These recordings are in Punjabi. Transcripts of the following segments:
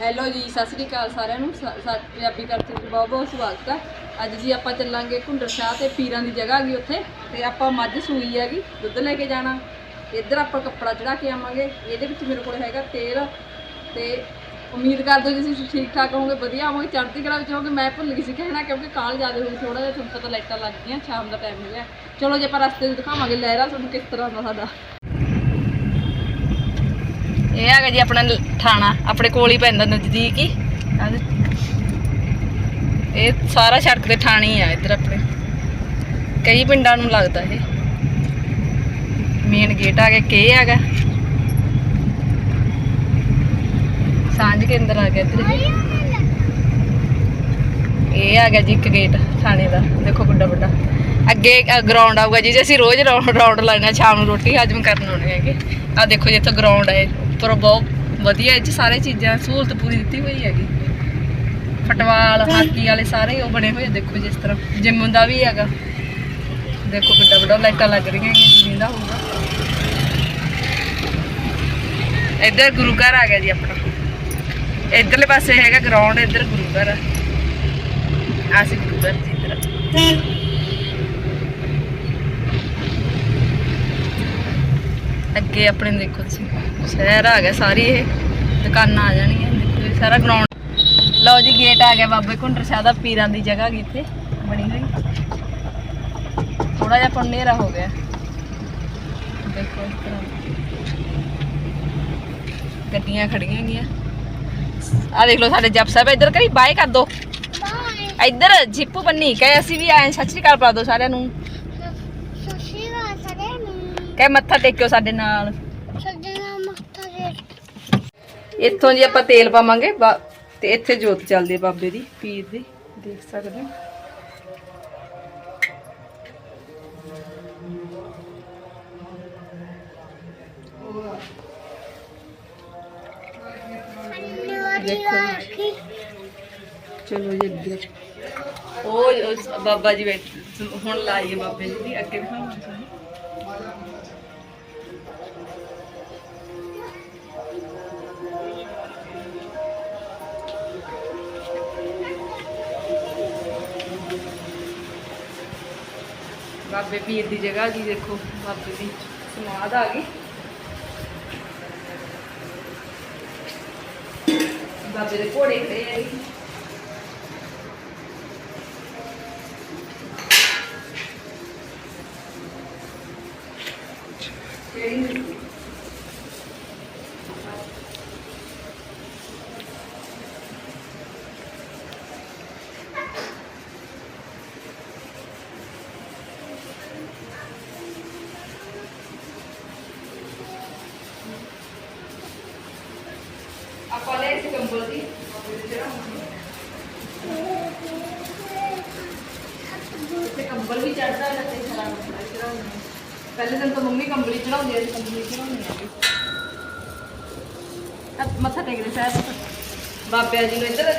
ਹੈਲੋ ਜੀ, ਸਤਿ ਸ੍ਰੀ ਅਕਾਲ ਸਾਰਿਆਂ ਨੂੰ। ਸਾ- ਸਾ- ਪੰਜਾਬੀ ਕਰਤੇ ਵਿੱਚ ਬਹੁਤ ਬਹੁਤ ਸਵਾਗਤ ਹੈ ਅੱਜ ਜੀ ਆਪਾਂ ਚੱਲਾਂਗੇ ਘੁੰਡਰ ਸ਼ਾਹ ਤੇ ਪੀਰਾਂ ਦੀ ਜਗ੍ਹਾ ਹੈਗੀ ਉੱਥੇ। ਤੇ ਆਪਾਂ ਮੱਝ ਸੂਈ ਹੈਗੀ, ਦੁੱਧ ਲੈ ਕੇ ਜਾਣਾ। ਇੱਧਰ ਆਪਾਂ ਕੱਪੜਾ ਚੜਾ ਕੇ ਆਵਾਂਗੇ। ਇਹਦੇ ਵਿੱਚ ਮੇਰੇ ਕੋਲ ਹੈਗਾ ਤੇਲ। ਤੇ ਉਮੀਦ ਕਰਦੇ ਹਾਂ ਜੀ ਤੁਸੀਂ ਠੀਕ ਠਾਕ ਹੋਵੋਗੇ, ਵਧੀਆ ਹੋਵੋਗੇ, ਚੜ੍ਹਦੀ ਕਲਾ ਵਿੱਚ ਹੋਵੋਗੇ। ਮੈਂ ਭੁੱਲ ਗਈ ਸੀ ਕਹਿਣਾ, ਕਿਉਂਕਿ ਕਾਲ ਜ਼ਿਆਦਾ ਹੋਈ ਥੋੜਾ ਜਿਹਾ ਤੁਹਾਨੂੰ ਪਤਾ ਲਾਈਟਾਂ ਲੱਗ ਗਈਆਂ, ਸ਼ਾਮ ਦਾ ਟਾਈਮ ਹੋ ਗਿਆ। ਚਲੋ ਜੇ, ਆਪਾਂ ਰਸਤੇ 'ਚ ਦਿਖਾਵਾਂਗੇ ਲਹਿਰਾ ਤੁਹਾਨੂੰ ਕਿਸ ਤਰ੍ਹਾਂ ਦਾ ਸਾਡਾ। ਇਹ ਹੈਗਾ ਜੀ ਆਪਣਾ ਥਾਣਾ, ਆਪਣੇ ਕੋਲ ਹੀ ਪੈਂਦਾ ਨਜ਼ਦੀਕ ਹੀ। ਇਹ ਸਾਰਾ ਸੜਕ ਤੇ ਥਾਣਾ ਆ ਇੱਧਰ ਆਪਣੇ। ਕਈ ਪਿੰਡਾਂ ਨੂੰ ਲੱਗਦਾ ਇਹ। ਮੇਨ ਗੇਟ ਆ ਗਿਆ ਕੇ ਹੈਗਾ। ਸਾਂਝ ਕੇਂਦਰ ਆ ਗਿਆ ਇੱਧਰ। ਇਹ ਆ ਗਿਆ ਜੀ ਇੱਕ ਗੇਟ ਥਾਣੇ ਦਾ। ਦੇਖੋ ਵੱਡਾ ਵੱਡਾ। ਅੱਗੇ ਗਰਾਊਂਡ ਆਊਗਾ ਜੀ, ਜੇ ਅਸੀਂ ਰੋਜ਼ ਰਾਉਂਡ ਲਾਣਾ ਸ਼ਾਮ ਨੂੰ ਰੋਟੀ ਹਾਜ਼ਮ ਕਰਨ ਆਉਣੇ ਹੈਗੇ। ਆ ਦੇਖੋ ਜੀ ਇੱਥੇ ਗਰਾਊਂਡ ਹੈ ਉੱਪਰ ਬਹੁਤ ਵਧੀਆ ਇਹ 'ਚ ਸਾਰੇ ਚੀਜ਼ਾਂ ਸਹੂਲਤ ਪੂਰੀ ਦਿੱਤੀ ਹੋਈ ਹੈਗੀ। ਫੁੱਟਬਾਲ ਹਾਕੀ ਵਾਲੇ ਸਾਰੇ ਉਹ ਬਣੇ ਹੋਏ ਆ, ਦੇਖੋ ਜਿਸ ਤਰ੍ਹਾਂ। ਜਿਮ ਦਾ ਵੀ ਹੈਗਾ। ਦੇਖੋ ਵੱਡਾ ਵੱਡਾ ਲਾਈਟਾਂ ਲੱਗ ਰਹੀਆਂ ਹੈਗੀਆਂ ਜਿੰਦਾ ਹੋਊਗਾ। ਇੱਧਰ ਗੁਰੂ ਘਰ ਆ ਗਿਆ ਜੀ ਆਪਣਾ। ਇੱਧਰਲੇ ਪਾਸੇ ਹੈਗਾ ਗਰਾਊਂਡ ਇੱਧਰ ਗੁਰੂ ਘਰ ਆ। ਆ ਸੀ ਗੁਰੂ ਘਰ ਜੀ ਇੱਧਰ ਅੱਗੇ ਆਪਣੇ ਦੇਖੋ ਤੁਸੀਂ। ਸ਼ਹਿਰ ਆ ਗਿਆ ਸਾਰੀ ਇਹ ਦੁਕਾਨਾਂ ਆ ਜਾਣਗੀਆਂ ਦੇਖੋ ਇਹ ਸਾਰਾ ਗਰਾਊਂਡ ਲਓ ਜੀ ਗੇਟ ਆ ਗਿਆ ਬਾਬੇ ਘੁੰਡਰ ਸ਼ਾਹ ਦਾ ਪੀਰਾਂ ਦੀ ਜਗ੍ਹਾ ਇੱਥੇ ਬਣੀ ਹੋਈ। ਥੋੜਾ ਜਿਹਾ ਪੰਨੇਰਾ ਹੋ ਗਿਆ। ਦੇਖੋ ਇਸ ਤਰ੍ਹਾਂ। ਗੱਡੀਆਂ ਖੜੀਆਂ ਹੈਗੀਆਂ ਆ ਦੇਖ ਲਓ ਸਾਡੇ ਜਪ ਸਾਹਿਬ ਇੱਧਰ ਕਰੀ ਬਾਏ ਕਰ ਦੋ। ਇੱਧਰ ਜਿੱਪੂ ਬੰਨੀ ਕਹੇ ਅਸੀਂ ਵੀ ਆਏ ਸਤਿ ਸ਼੍ਰੀ ਅਕਾਲ ਪਾ ਦੋ ਸਾਰਿਆਂ ਨੂੰ। ਕਹੇ ਮੱਥਾ ਟੇਕਿਓ ਸਾਡੇ ਨਾਲ। ਇੱਥੋਂ ਜੀ ਆਪਾਂ ਤੇਲ ਪਾਵਾਂਗੇ ਤੇ ਇੱਥੇ ਜੋਤ ਚੱਲਦੀ ਹੈ ਬਾਬੇ ਦੀ, ਪੀਰ ਦੀ, ਦੇਖ ਸਕਦੇ ਹੋ। ਚਲੋ ਜੀ, ਅੱਗੇ। ਉਹ ਬਾਬਾ ਜੀ ਬੈਠ ਹੁਣ ਲਾਈਏ ਬਾਬੇ ਜੀ ਦੀ, ਅੱਗੇ ਦਿਖਾਵਾਂਗੇ ਬਾਬੇ ਪੀਰ ਦੀ ਜਗ੍ਹਾ ਜੀ, ਦੇਖੋ, ਬਾਬੇ ਦੀ ਸਮਾਧ ਆ ਗਈ। ਬਾਬੇ ਦੇ ਘੋੜੇ ਖੜੇ ਆ ਜੀ। ਆਪਾਂ ਲੈ ਇਸ ਕੰਬਲ ਦੀ ਤੇ ਕੰਬਲ ਵੀ ਚੜਦਾ ਹੈ ਤੇ ਸਾਰਾ ਕੱਪੜਾ ਚੜਾਉਂਦੇ ਪਹਿਲੇ ਦਿਨ ਤਾਂ ਮੰਮੀ ਕੰਬਲੀ ਚੜਾਉਂਦੀ ਸੀ ਕੰਬਲੀ ਚੜਾਉਂਦੀ ਆ ਮੱਥਾ ਟੇਕਦੇ ਸਾਹਿਬ ਬਾਬਿਆਂ ਜੀ ਨੂੰ ਇੱਧਰ ਆ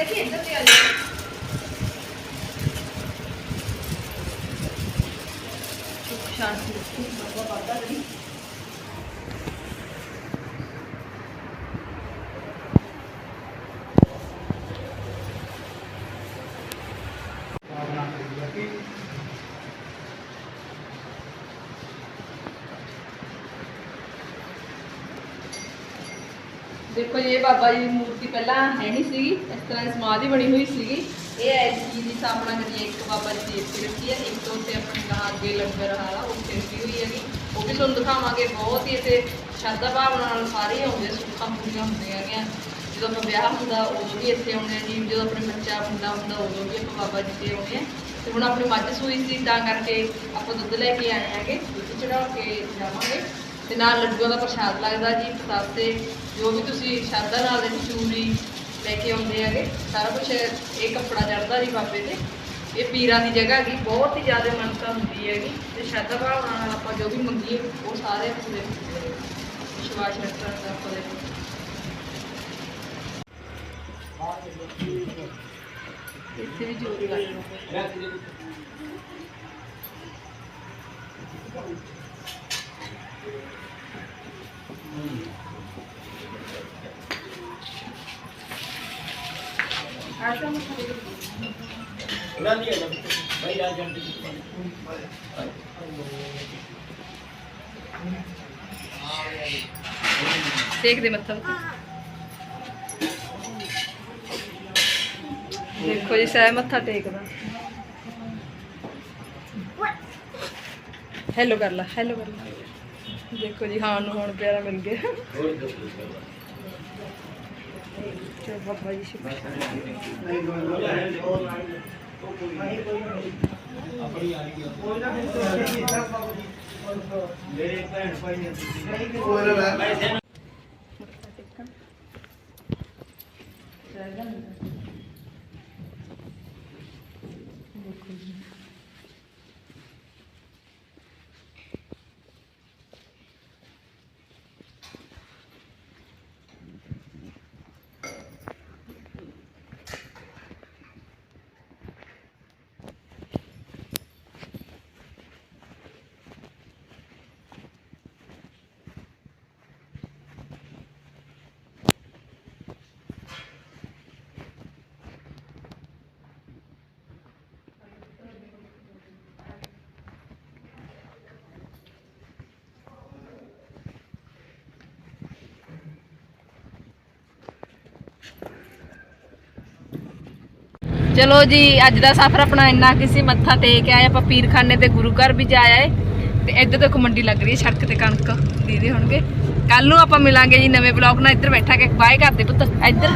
ਦੇਖੋ ਜੀ, ਇਹ ਬਾਬਾ ਜੀ ਦੀ ਮੂਰਤੀ ਪਹਿਲਾਂ ਹੈ ਨਹੀਂ ਸੀਗੀ ਇਸ ਤਰ੍ਹਾਂ ਦੀ ਸਮਾਧੀ ਬਣੀ ਹੋਈ ਸੀਗੀ। ਇਹ ਹੈ ਚੀਜ਼ ਦੀ ਸਥਾਪਨਾ ਕਰੀ ਇੱਕ ਬਾਬਾ ਜੀ ਦੀ ਇੱਥੇ ਰੱਖੀ ਹੈ ਇੱਕ ਤੋਂ ਉੱਤੇ ਆਪਣੇ ਗਾਂ ਅੱਗੇ ਲੰਗਰ ਵਾਲਾ ਉੱਥੇ ਰੱਖੀ ਹੋਈ ਹੈਗੀ। ਉਹ ਵੀ ਤੁਹਾਨੂੰ ਦਿਖਾਵਾਂਗੇ ਬਹੁਤ ਹੀ ਇੱਥੇ ਸ਼ਰਧਾ ਭਾਵਨਾ ਨਾਲ ਸਾਰੇ ਹੀ ਆਉਂਦੇ ਸੁੱਖਾਂ ਪੂਰੀਆਂ ਹੁੰਦੀਆਂ ਹੈਗੀਆਂ। ਜਦੋਂ ਆਪਾਂ ਵਿਆਹ ਹੁੰਦਾ ਉਦੋਂ ਵੀ ਇੱਥੇ ਆਉਂਦੇ ਆ ਜੀ ਜਦੋਂ ਆਪਣੇ ਬੱਚਾ ਹੁੰਦਾ ਹੁੰਦਾ ਉਦੋਂ ਵੀ ਆਪਾਂ ਬਾਬਾ ਜੀ ਦੇ ਆਉਂਦੇ ਆ। ਤੇ ਹੁਣ ਆਪਣੀ ਮੱਝ ਸੂਈ ਸੀ ਤਾਂ ਕਰਕੇ ਆਪਾਂ ਦੁੱਧ ਲੈ ਕੇ ਆਏ ਹੈਗੇ ਦੁੱਧ ਚੜਾ ਕੇ ਜਾਵਾਂਗੇ। ਤੇ ਨਾਲ ਲੱਡੂਆਂ ਦਾ ਪ੍ਰਸ਼ਾਦ ਲੱਗਦਾ ਜੀ, ਪ੍ਰਸਾਦ ਤੇ ਜੋ ਵੀ ਤੁਸੀਂ ਸ਼ਰਧਾ ਨਾਲ ਦੇ ਚੂਰੀ ਲੈ ਕੇ ਆਉਂਦੇ ਹੈਗੇ, ਸਾਰਾ ਕੁਝ ਇਹ ਕੱਪੜਾ ਚੜਦਾ ਜੀ ਬਾਬੇ ਤੇ। ਇਹ ਪੀਰਾਂ ਦੀ ਜਗ੍ਹਾ ਹੈਗੀ, ਬਹੁਤ ਹੀ ਜ਼ਿਆਦਾ ਮੰਨਤਾ ਹੁੰਦੀ ਹੈਗੀ ਤੇ ਸ਼ਰਧਾ ਭਾਵਨਾ ਨਾਲ ਆਪਾਂ ਜੋ ਵੀ ਮੰਗੀਏ, ਉਹ ਸਾਰੇ ਪੂਰੇ ਹੁੰਦੇ ਹੈਗੇ। ਵਿਸ਼ਵਾਸ ਰੱਖਣ ਦਾ ਆਪਾਂ ਦੇ। ਇੱਥੇ ਵੀ ਜੋਤ ਲੱਗਦੀ ਟੇਕ ਦੇ ਮੱਥਾ। ਉੱਤੇ। ਦੇਖੋ ਜੀ ਸਹਿ ਮੱਥਾ ਟੇਕਦਾ। ਹੈਲੋ ਕਰ ਲਾ ਹੈਲੋ ਕਰ ਲਾ। ਦੇਖੋ ਜੀ ਹਾਂ ਨੂੰ ਹੁਣ ਪਿਆਰਾ ਮਿਲ ਗਿਆ। ਚਲੋ ਬਾਬਾ ਜੀ ਸ਼ੁਕਰ ਮੱਥਾ ਟੇਕਣ ਰਹਿ ਗਿਆ ਅੰਦਰ। ਦੇਖੋ। ਚਲੋ ਜੀ, ਅੱਜ ਦਾ ਸਫ਼ਰ ਆਪਣਾ ਇੰਨਾ ਕਿਸੇ ਮੱਥਾ ਟੇਕ ਆਏ, ਆਪਾਂ ਪੀਰਖਾਨੇ ਤੇ ਗੁਰੂ ਘਰ ਵੀ ਜਾ ਆਏ। ਤੇ ਇੱਧਰ ਦੇਖੋ ਮੰਡੀ ਲੱਗ ਰਹੀ ਹੈ, ਸੜਕ ਤੇ ਕਣਕ ਦੀਦੇ ਹੋਣਗੇ। ਕੱਲ ਨੂੰ ਆਪਾਂ ਮਿਲਾਂਗੇ ਜੀ ਨਵੇਂ ਬਲੌਗ ਨਾਲ, ਇੱਧਰ ਬੈਠਾ ਕੇ, ਬਾਏ ਕਰਦੇ ਪੁੱਤ, ਇੱਧਰ।